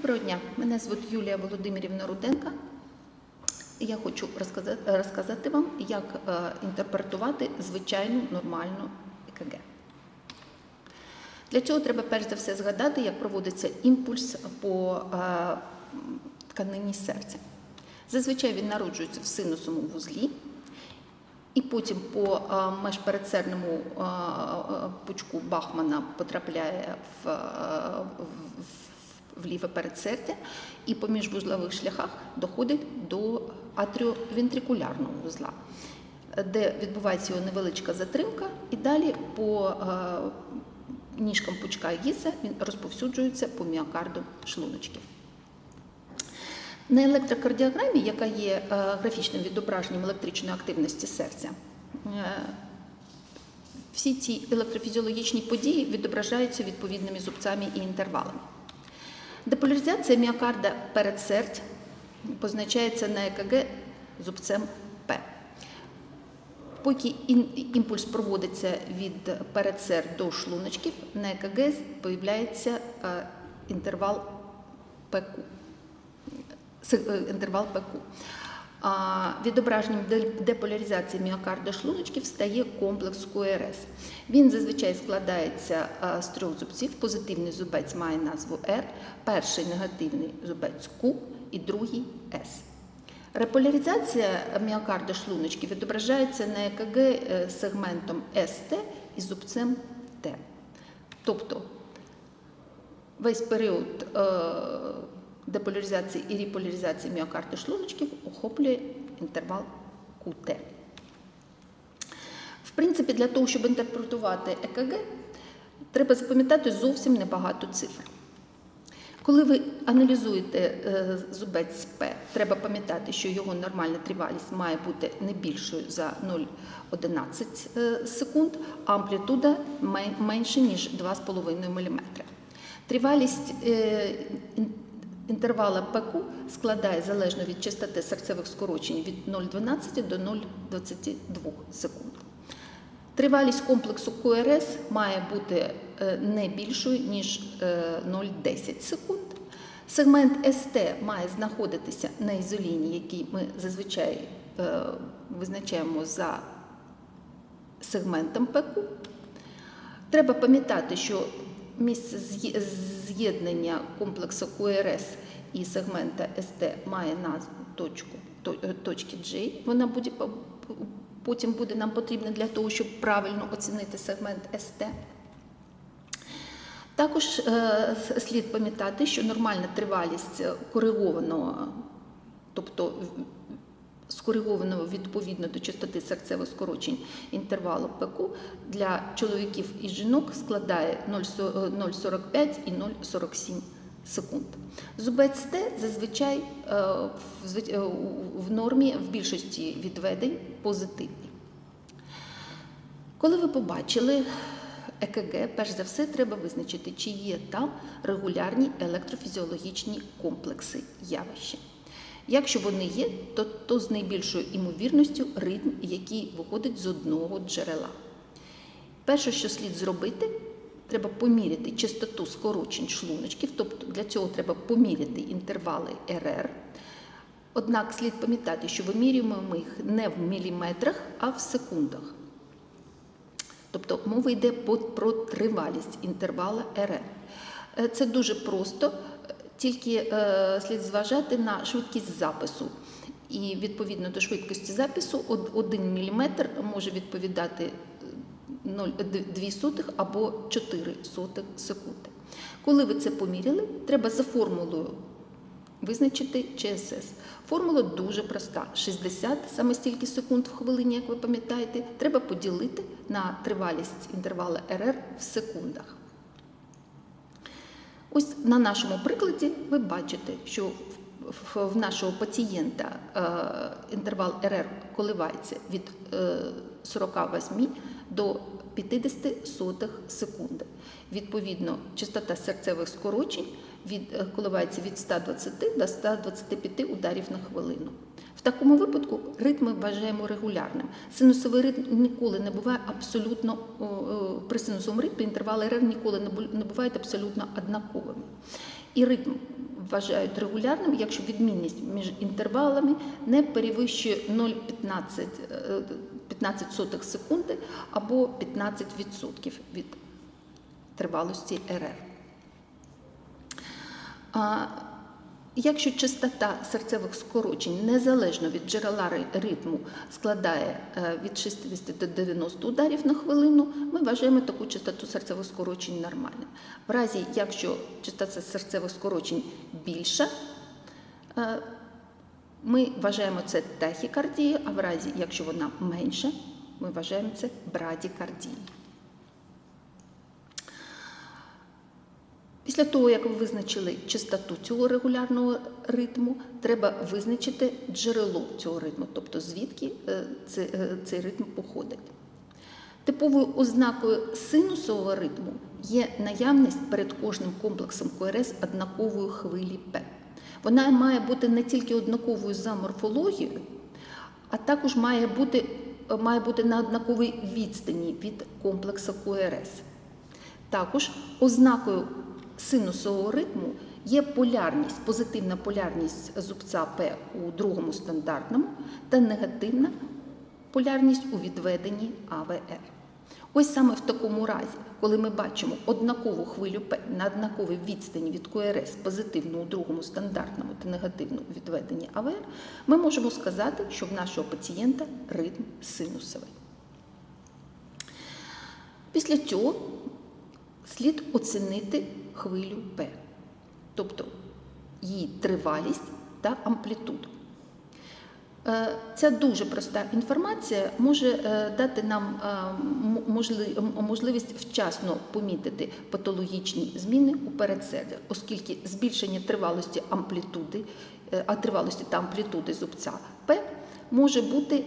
Доброго дня, мене звуть Юлія Володимирівна Руденка. Я хочу розказати, вам, як е, інтерпретувати звичайну нормальну ЕКГ. Для цього треба перш за все згадати, як проводиться імпульс по е, тканині серця. Зазвичай він народжується в синусовому вузлі, і потім по е, межпередсердному е, пучку Бахмана потрапляє в, в, в ліве передсердя і по міжвузлових шляхах доходить до атріовентрикулярного вузла, де відбувається його невеличка затримка, і далі по е, ніжкам пучка гіса він розповсюджується по міокарду шлуночків. На електрокардіограмі, яка є е, графічним відображенням електричної активності серця, е, всі ці електрофізіологічні події відображаються відповідними зубцями і інтервалами. Деполяризація міокарда передсердь позначається на ЕКГ зубцем П. Поки імпульс проводиться від передсердь до шлуночків, на ЕКГ появляється е, інтервал ПК. Е, інтервал ПК. Відображенням деполяризації міокарда шлуночків стає комплекс КРС. Він зазвичай складається з трьох зубців. Позитивний зубець має назву R, перший негативний зубець Q і другий S. Реполяризація міокарда шлуночків відображається на ЕКГ е, сегментом СТ і зубцем Т. Тобто весь період е, деполяризації і реполяризації міокарди шлуночків охоплює інтервал QT. В принципі, для того, щоб інтерпретувати ЕКГ, треба запам'ятати зовсім небагато цифр. Коли ви аналізуєте е, зубець П, треба пам'ятати, що його нормальна тривалість має бути не більшою за 0,11 е, секунд, а амплітуда менше, ніж 2,5 мм. Тривалість е, інтервала ПК складає залежно від частоти серцевих скорочень від 0,12 до 0,22 секунд. Тривалість комплексу КРС має бути е, не більшою, ніж е, 0,10 секунд. Сегмент СТ має знаходитися на ізоліні, який ми зазвичай е, визначаємо за сегментом ПК. Треба пам'ятати, що місце з'єднання комплексу КРС і сегмента СТ має назву точку, е, точки J. Вона буде потім буде нам потрібна для того, щоб правильно оцінити сегмент СТ. Також е, слід пам'ятати, що нормальна тривалість е, коригованого, тобто скоригованого відповідно до частоти серцевих скорочень інтервалу ПК для чоловіків і жінок складає 0,45 і 0,47 секунд. Зубець Т зазвичай е, е, в нормі в більшості відведень позитивний. Коли ви побачили ЕКГ, перш за все треба визначити, чи є там регулярні електрофізіологічні комплекси явища. Якщо вони є, то, то з найбільшою імовірністю ритм, який виходить з одного джерела. Перше, що слід зробити, треба поміряти частоту скорочень шлуночків, тобто для цього треба поміряти інтервали РР. Однак слід пам'ятати, що вимірюємо ми їх не в міліметрах, а в секундах. Тобто мова йде про тривалість інтервала РР. Е, Це дуже просто, тільки е, слід зважати на швидкість запису. І відповідно до швидкості запису 1 мм може відповідати е, 0,2 сотих або 4 сотих секунди. Коли ви це поміряли, треба за формулою визначити ЧСС. Формула дуже проста: 60, саме стільки секунд в хвилині, як ви пам'ятаєте, треба поділити на тривалість інтервала РР в секундах. Ось на нашому прикладі ви бачите, що в- нашого пацієнта е, інтервал РР коливається від е, 48 до 50 сотих секунди. Відповідно, частота серцевих скорочень від, е, коливається від 120 до 125 ударів на хвилину. В такому випадку ритм ми вважаємо регулярним. Синусовий ритм ніколи не буває абсолютно при синусовому ритмі інтервали РР ніколи не бувають абсолютно однаковими. І ритм вважають регулярним, якщо відмінність між інтервалами не перевищує 0,15 е, 15 сотих секунди або 15% від тривалості РР. Якщо частота серцевих скорочень незалежно від джерела ритму складає е, від 60 до 90 ударів на хвилину, ми вважаємо таку частоту серцевих скорочень нормальною. В разі, якщо частота серцевих скорочень більша, е, ми вважаємо це тахікардією, а в разі, якщо вона менша, ми вважаємо це брадікардією. Після того, як ви визначили частоту цього регулярного ритму, треба визначити джерело цього ритму, тобто звідки е, е, цей ритм походить. Типовою ознакою синусового ритму є наявність перед кожним комплексом КРС однакової хвилі П. Вона має бути не тільки однаковою за морфологією, а також має бути, має бути на однаковій відстані від комплексу КРС. Також ознакою синусового ритму є полярність, позитивна полярність зубця П у другому стандартному та негативна полярність у відведенні АВР. Ось саме в такому разі, коли ми бачимо однакову хвилю П на однаковій відстані від КРС, позитивну у другому стандартному та негативну у відведенні АВР, ми можемо сказати, що в нашого пацієнта ритм синусовий. Після цього слід оцінити хвилю П, тобто її тривалість та амплітуду. Е, Ця дуже проста інформація може е, дати нам е, можливість вчасно помітити патологічні зміни у передсердя, оскільки збільшення тривалості амплітуди, а тривалості та амплітуди зубця П може бути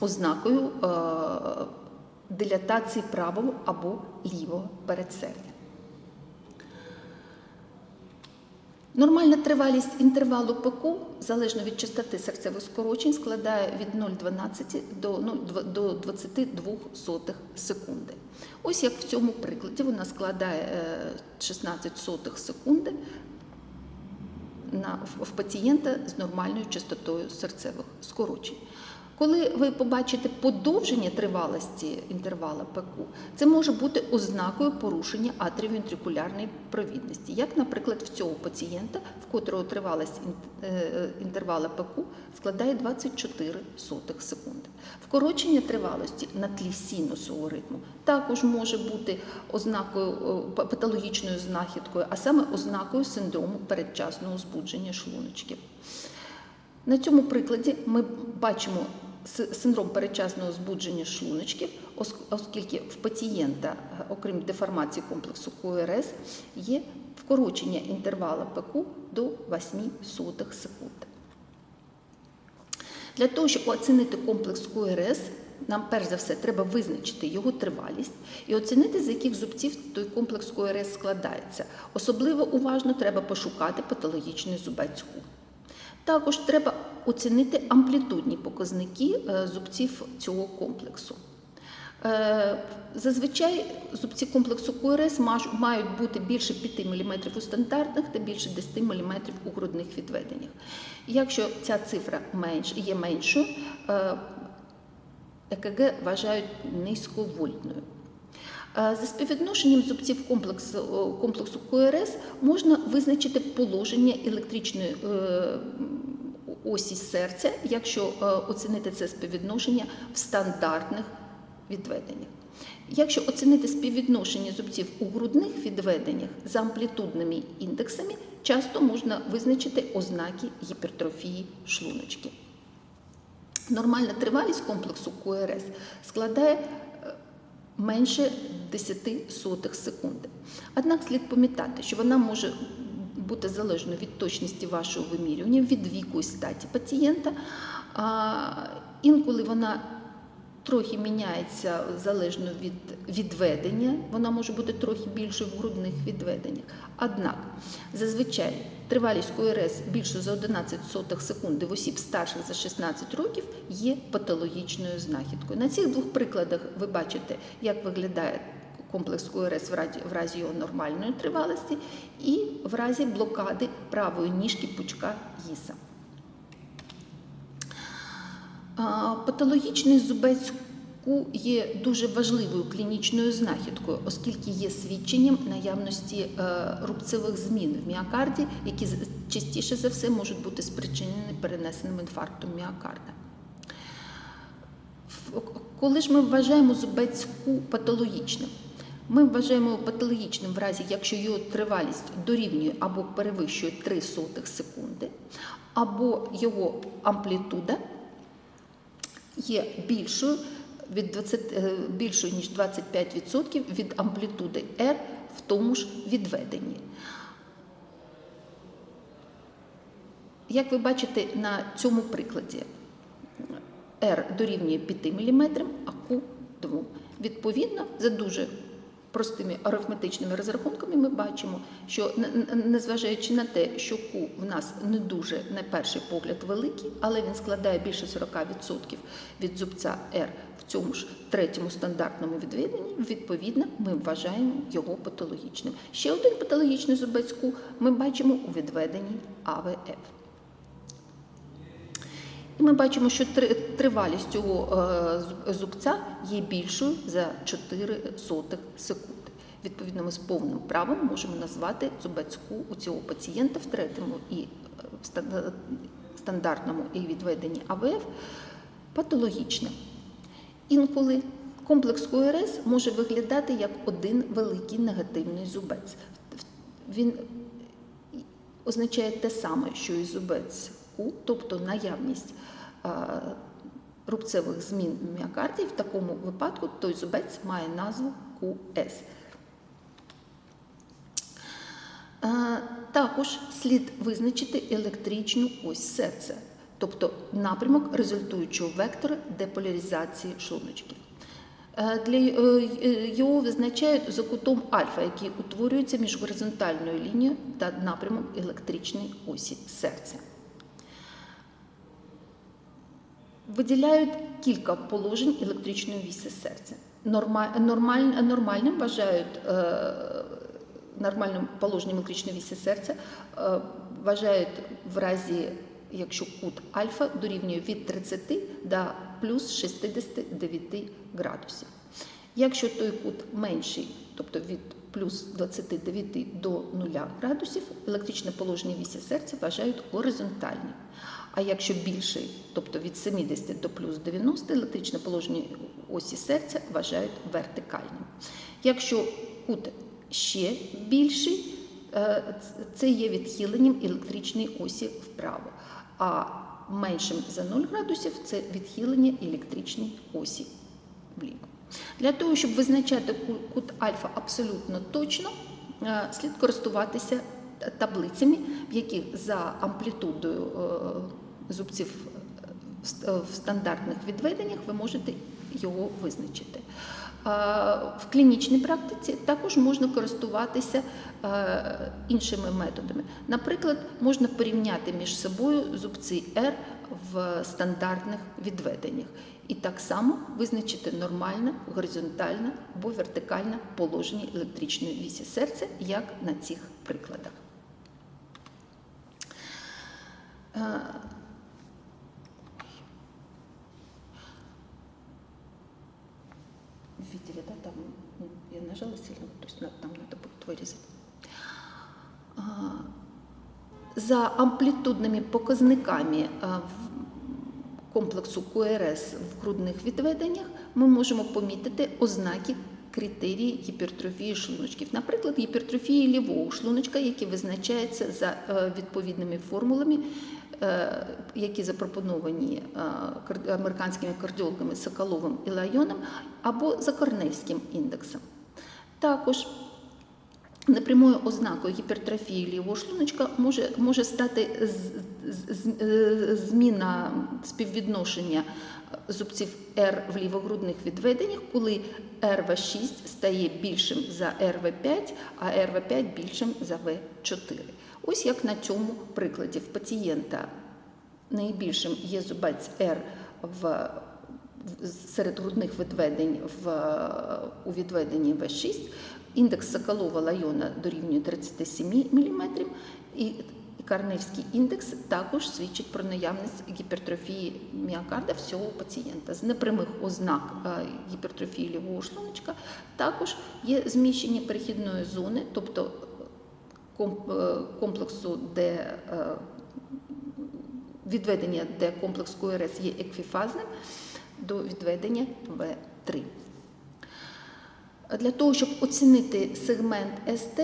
ознакою дилатації правого або лівого передсердя. Нормальна тривалість інтервалу ПК, залежно від частоти серцевих скорочень, складає від 0,12 до 0,2 до 22 сотих секунди. Ось як в цьому прикладі вона складає е, 16 сотих секунди на, в, в пацієнта з нормальною частотою серцевих скорочень. Коли ви побачите подовження тривалості інтервала ПК, це може бути ознакою порушення атріовентрикулярної провідності, як, наприклад, в цього пацієнта, в котрого тривалість е, е, інтервала ПК складає 24 сотих секунди. Вкорочення тривалості на тлі синусового ритму також може бути ознакою патологічною знахідкою, а саме ознакою синдрому передчасного збудження шлуночків. На цьому прикладі ми бачимо синдром передчасного збудження шлуночків, оскільки в пацієнта, е, окрім деформації комплексу КОРС, є вкорочення інтервала ПК до 8 сотих секунд. Для того, щоб оцінити комплекс КОРС, нам перш за все треба визначити його тривалість і оцінити, з яких зубців той комплекс КОРС складається. Особливо уважно треба пошукати патологічний зубець. Також треба оцінити амплітудні показники е, зубців цього комплексу. Е, Зазвичай зубці комплексу маж- мають бути більше 5 мм у стандартних та більше 10 мм у грудних відведеннях. Якщо ця цифра менш, є меншою, е, ЕКГ вважають низьковольтною. Е, За співвідношенням зубців комплексу, комплексу КОРС можна визначити положення електричної е, осі серця, якщо е, оцінити це співвідношення в стандартних відведеннях. Якщо оцінити співвідношення зубців у грудних відведеннях з амплітудними індексами, часто можна визначити ознаки гіпертрофії шлуночки. Нормальна тривалість комплексу КОРС складає е, менше 10 сотих секунди. Однак слід пам'ятати, що вона може бути залежною від точності вашого вимірювання, від віку і статі пацієнта. Інколи вона трохи міняється залежно від відведення, вона може бути трохи більшою в грудних відведеннях. Однак зазвичай тривалість КОРС більше за 11 сотих секунди в осіб старших за 16 років є патологічною знахідкою. На цих двох прикладах ви бачите, як виглядає комплекс УРС в разі, в разі його нормальної тривалості і в разі блокади правої ніжки пучка їса. Патологічний зубець ку є дуже важливою клінічною знахідкою, оскільки є свідченням наявності е, рубцевих змін в міокарді, які частіше за все можуть бути спричинені перенесеним інфарктом міокарда. Коли ж ми вважаємо зубець ку патологічним, ми вважаємо патологічним в разі, якщо його тривалість дорівнює або перевищує 3 сотих секунди, або його амплітуда є більшою від 20, е, більшою ніж 25% від амплітуди R в тому ж відведенні. Як ви бачите на цьому прикладі, R дорівнює 5 мм, а Q 2. Відповідно, за дуже простими арифметичними розрахунками ми бачимо, що незважаючи на те, що Q в нас не дуже на перший погляд великий, але він складає більше 40% від зубця R в цьому ж третьому стандартному відведенні, відповідно, ми вважаємо його патологічним. Ще один патологічний зубець Q ми бачимо у відведенні АВФ. І ми бачимо, що тривалість цього е, зубця є більшою за 4 сотих секунди. Відповідно, ми з повним правом можемо назвати зубецьку у цього пацієнта в третьому і е, в стандартному і відведенні АВФ патологічним. Інколи комплекс КОРС може виглядати як один великий негативний зубець. Він означає те саме, що і зубець Ку, тобто наявність рубцевих змін в міокарді. В такому випадку той зубець має назву QS. Також слід визначити електричну ось серця, тобто напрямок результуючого вектора деполяризації шлуночків. Е, Для е, е, його визначають за кутом альфа, який утворюється між горизонтальною лінією та напрямом електричної осі серця. Виділяють кілька положень електричної віси серця. Норма- нормаль- Нормальним вважають е, нормальним положенням електричної віси серця е, вважають в разі, якщо кут альфа дорівнює від 30 до плюс 69 градусів. Якщо той кут менший, тобто від плюс 29 до 0 градусів, електричне положення вісі серця вважають горизонтальним. А якщо більший, тобто від 70 до плюс 90, електричне положення осі серця вважають вертикальним. Якщо кут ще більший, е, це є відхиленням електричної осі вправо. А меншим за 0 градусів це відхилення електричної осі вліво. Для того, щоб визначати кут альфа абсолютно точно, е, слід користуватися таблицями, в яких за амплітудою е, зубців е, в ст- в стандартних відведеннях ви можете його визначити. В клінічній практиці також можна користуватися іншими методами. Наприклад, можна порівняти між собою зубці R в стандартних відведеннях і так само визначити нормальне, горизонтальне або вертикальне положення електричної вісі серця, як на цих прикладах. Е, Видели, да, там я нажала сильно, то есть там надо будет вырезать. За амплітудними показниками в комплексу КРС в грудних відведеннях ми можемо помітити ознаки критерії гіпертрофії шлуночків. Наприклад, гіпертрофії лівого шлуночка, які визначаються за е, відповідними формулами, е, які запропоновані е, американськими кардіологами Соколовим і Лайоном, або за Корнельським індексом. Також Непрямою ознакою гіпертрофії лівого шлуночка може, може стати зміна співвідношення зубців R в лівогрудних відведеннях, коли РВ6 стає більшим за РВ5, а РВ5 більшим за В4. Ось як на цьому прикладі. В пацієнта найбільшим є зубець R в серед грудних відведень в, е, у відведенні В6 індекс Соколова лайона дорівнює 37 мм, і Карневський індекс також свідчить про наявність гіпертрофії міокарда всього пацієнта. З непрямих ознак е, гіпертрофії лівого шлуночка також є зміщення перехідної зони, тобто е, комплексу, де е, відведення, де комплекс КРС є еквіфазним, до відведення В3. Для того, щоб оцінити сегмент СТ,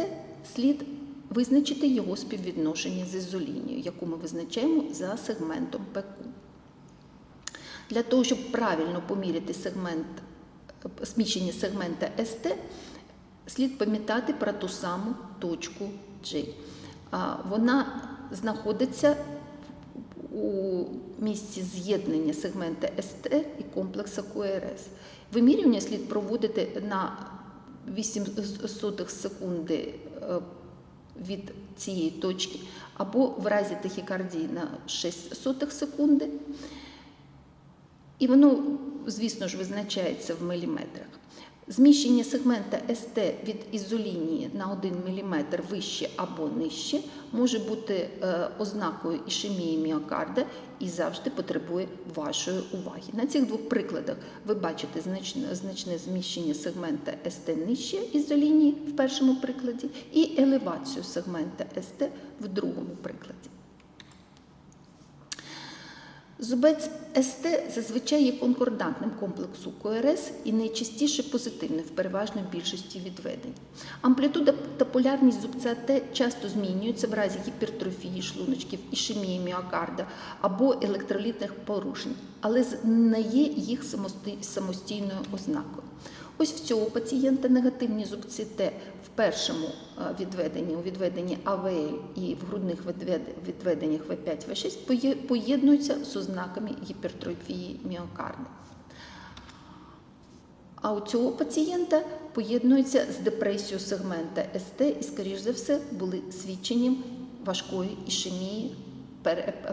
слід визначити його співвідношення з ізолінією, яку ми визначаємо за сегментом ПК. Для того, щоб правильно поміряти сегмент, зміщення сегмента СТ, слід пам'ятати про ту саму точку. А, Вона знаходиться у місці з'єднання сегмента СТ і комплекса КРС. Вимірювання слід проводити на 8 сотих секунди е, від цієї точки, або в разі тахікардії на 6 сотих секунди. І воно, звісно ж, визначається в міліметрах. Зміщення сегмента СТ від ізолінії на 1 мм вище або нижче може бути е, ознакою ішемії міокарда і завжди потребує вашої уваги. На цих двох прикладах ви бачите значне, значне зміщення сегмента СТ нижче ізолінії в першому прикладі і елевацію сегмента СТ в другому прикладі. Зубець СТ зазвичай є конкордантним комплексу КРС і найчастіше позитивний в переважної більшості відведень. Амплітуда та полярність зубця Т часто змінюються в разі гіпертрофії шлуночків, ішемії міокарда або електролітних порушень, але не є їх самостійною ознакою. Ось в цього пацієнта негативні зубці Т в першому е, відведенні, у відведенні АВЛ і в грудних відведеннях В5, В6 поєднуються з ознаками гіпертрофії міокарда. А у цього пацієнта поєднується з депресією сегмента СТ і, скоріш за все, були свідченням важкої ішемії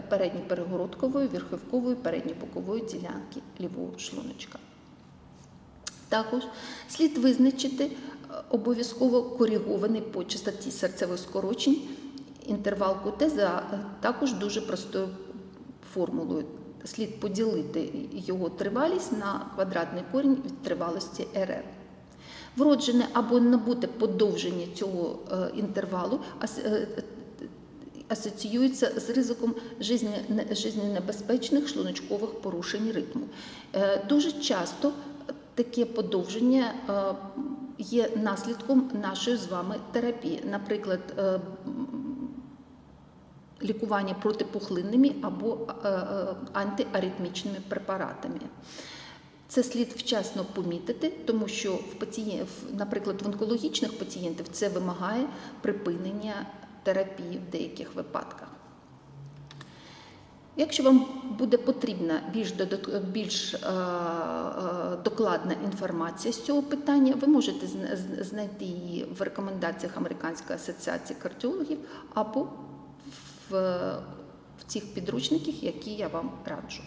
передньоперегородкової, верхівкової, передньобокової ділянки лівого шлуночка. Також слід визначити е, обов'язково коригований по частоті серцевих скорочень інтервал КТ за е, також дуже простою формулою. Слід поділити його тривалість на квадратний корінь від тривалості РР. Вроджене або набуте подовження цього е, інтервалу асоціюється з ризиком жизненнебезпечних шлуночкових порушень ритму. Дуже часто таке подовження е, є наслідком нашої з вами терапії, наприклад, е, лікування протипухлинними або е, антиаритмічними препаратами. Це слід вчасно помітити, тому що в пацієн... наприклад, в онкологічних пацієнтів це вимагає припинення терапії в деяких випадках. Якщо вам буде потрібна більш, більш е, е, докладна інформація з цього питання, ви можете зна- знайти її в рекомендаціях Американської асоціації кардіологів або в, в цих підручниках, які я вам раджу.